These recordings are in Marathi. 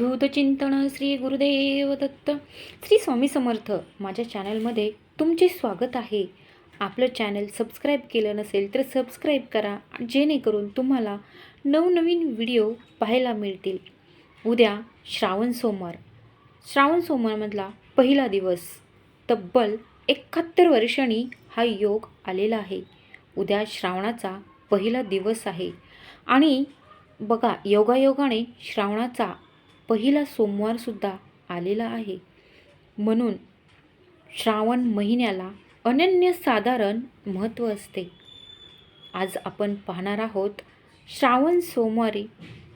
अवधूत चिंतन श्री गुरुदेव दत्त. श्री स्वामी समर्थ माझ्या चॅनलमध्ये तुमचे स्वागत आहे. आपलं चॅनल सबस्क्राईब केलं नसेल तर सबस्क्राईब करा जेणेकरून तुम्हाला नवनवीन व्हिडिओ पाहायला मिळतील. उद्या श्रावण सोमवार. श्रावण सोमवारमधला पहिला दिवस. तब्बल एकाहत्तर वर्षांनी हा योग आलेला आहे. उद्या श्रावणाचा पहिला दिवस आहे. आणि बघा योगायोगाने श्रावणाचा पहिला सोमवारसुद्धा आलेला आहे. म्हणून श्रावण महिन्याला अनन्यसाधारण महत्त्व असते. आज आपण पाहणार आहोत श्रावण सोमवारी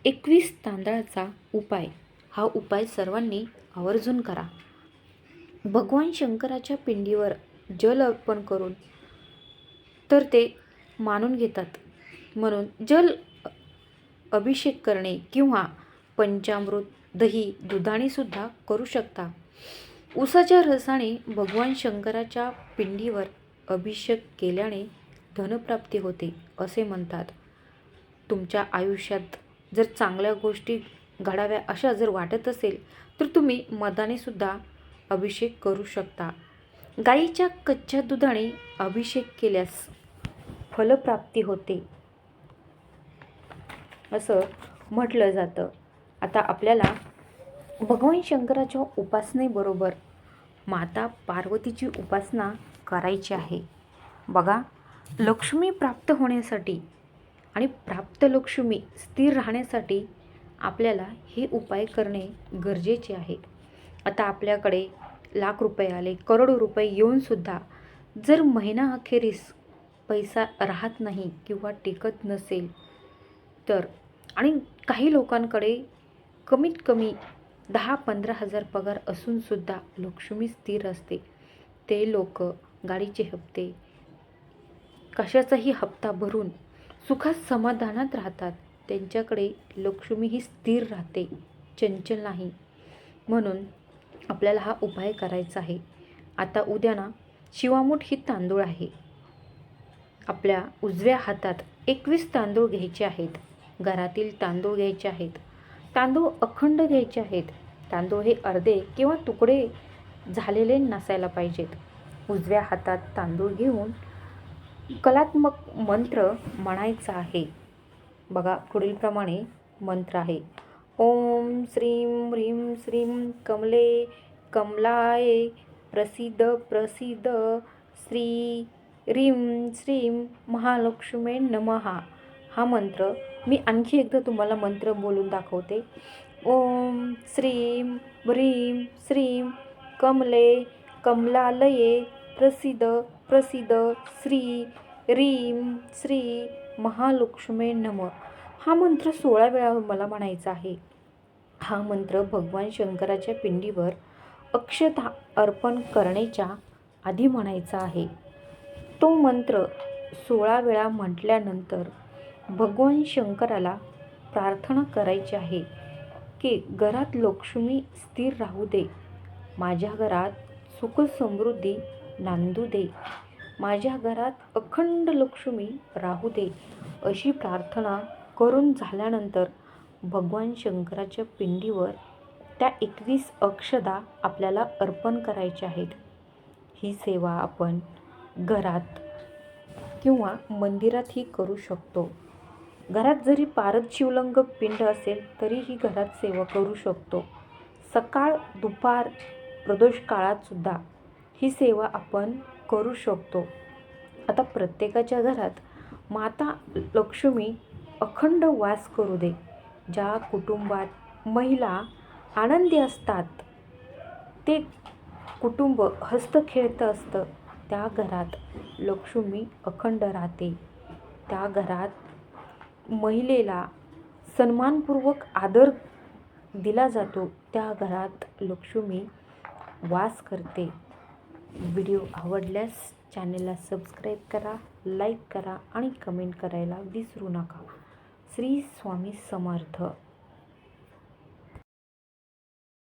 एकवीस तांदळाचा उपाय. हा उपाय सर्वांनी आवर्जून करा. भगवान शंकराच्या पिंडीवर जल अर्पण करून तर ते मानून घेतात. म्हणून जल अभिषेक करणे किंवा पंचामृत दही दुधाणेसुद्धा करू शकता. उसाच्या रसाने भगवान शंकराच्या पिंडीवर अभिषेक केल्याने धनप्राप्ती होते असे म्हणतात. तुमच्या आयुष्यात जर चांगल्या गोष्टी घडाव्या अशा जर वाटत असेल तर तुम्ही मदानेसुद्धा अभिषेक करू शकता. गाईच्या कच्च्या दुधाने अभिषेक केल्यास फलप्राप्ती होते असं म्हटलं जातं. आता आपल्याला भगवान शंकराच्या उपासनेबरोबर माता पार्वतीची उपासना करायची आहे. बघा लक्ष्मी प्राप्त होण्यासाठी आणि प्राप्त लक्ष्मी स्थिर राहण्यासाठी आपल्याला हे उपाय करणे गरजेचे आहे. आता आपल्याकडे लाख रुपये आले करोडो रुपये येऊनसुद्धा जर महिना अखेरीस पैसा राहत नाही किंवा टिकत नसेल तर आणि काही लोकांकडे कमीत कमी दहा पंधरा हजार पगार असूनसुद्धा लक्ष्मी स्थिर असते. ते लोक गाडीचे हप्ते कशाचाही हप्ता भरून सुखात समाधानात राहतात. त्यांच्याकडे लक्ष्मी ही स्थिर राहते चंचल नाही. म्हणून आपल्याला हा उपाय करायचा आहे. आता उद्या ना शिवामूठ ही तांदूळ आहे. आपल्या उजव्या हातात एकवीस तांदूळ घ्यायचे आहेत. घरातील तांदूळ घ्यायचे आहेत. तांदूळ अखंड घ्यायचे आहेत. तांदूळ हे अर्धे किंवा तुकडे झालेले नसायला पाहिजेत. उजव्या हातात तांदूळ घेऊन कलात्मक मंत्र म्हणायचा आहे. बघा पुढीलप्रमाणे मंत्र आहे. ओम श्रीं ह्रीं श्रीं कमले कमलाय प्रसिद्ध प्रसिद्ध श्री रीं श्रीं महालक्ष्मी नमहा हा मंत्र मी आणखी एकदा तुम्हाला मंत्र बोलून दाखवते. ओम श्रीम ब्रीम श्रीम कमले कमलालये प्रसिद्ध प्रसिद्ध श्री रीं श्री महालक्ष्मी नम. हा मंत्र सोळा वेळा मला म्हणायचा आहे. हा मंत्र भगवान शंकराच्या पिंडीवर अक्षता अर्पण करण्याच्या आधी म्हणायचा आहे. तो मंत्र सोळा वेळा म्हटल्यानंतर भगवान शंकराला प्रार्थना करायची आहे की घरात लक्ष्मी स्थिर राहू दे. माझ्या घरात सुख समृद्धी नांदू दे. माझ्या घरात अखंड लक्ष्मी राहू दे अशी प्रार्थना करून झाल्यानंतर भगवान शंकराच्या पिंडीवर त्या एकवीस अक्षदा आपल्याला अर्पण करायच्या आहेत. ही सेवा आपण घरात किंवा मंदिरातही करू शकतो. घरात जरी पारद शिवलंग पिंड असेल तरीही घरात सेवा करू शकतो. सकाळ दुपार प्रदोष काळातसुद्धा ही सेवा आपण करू शकतो. आता प्रत्येकाच्या घरात माता लक्ष्मी अखंड वास करू दे. ज्या कुटुंबात महिला आनंदी असतात ते कुटुंब हस्त खेळतं असतं त्या घरात लक्ष्मी अखंड राहते. त्या घरात महिलेला सन्मानपूर्वक आदर दिला जातो. त्या घरात लक्ष्मी वास करते. व्हिडिओ आवडल्यास चॅनेलला सबस्क्राईब करा लाईक करा आणि कमेंट करायला विसरू नका. श्री स्वामी समर्थ.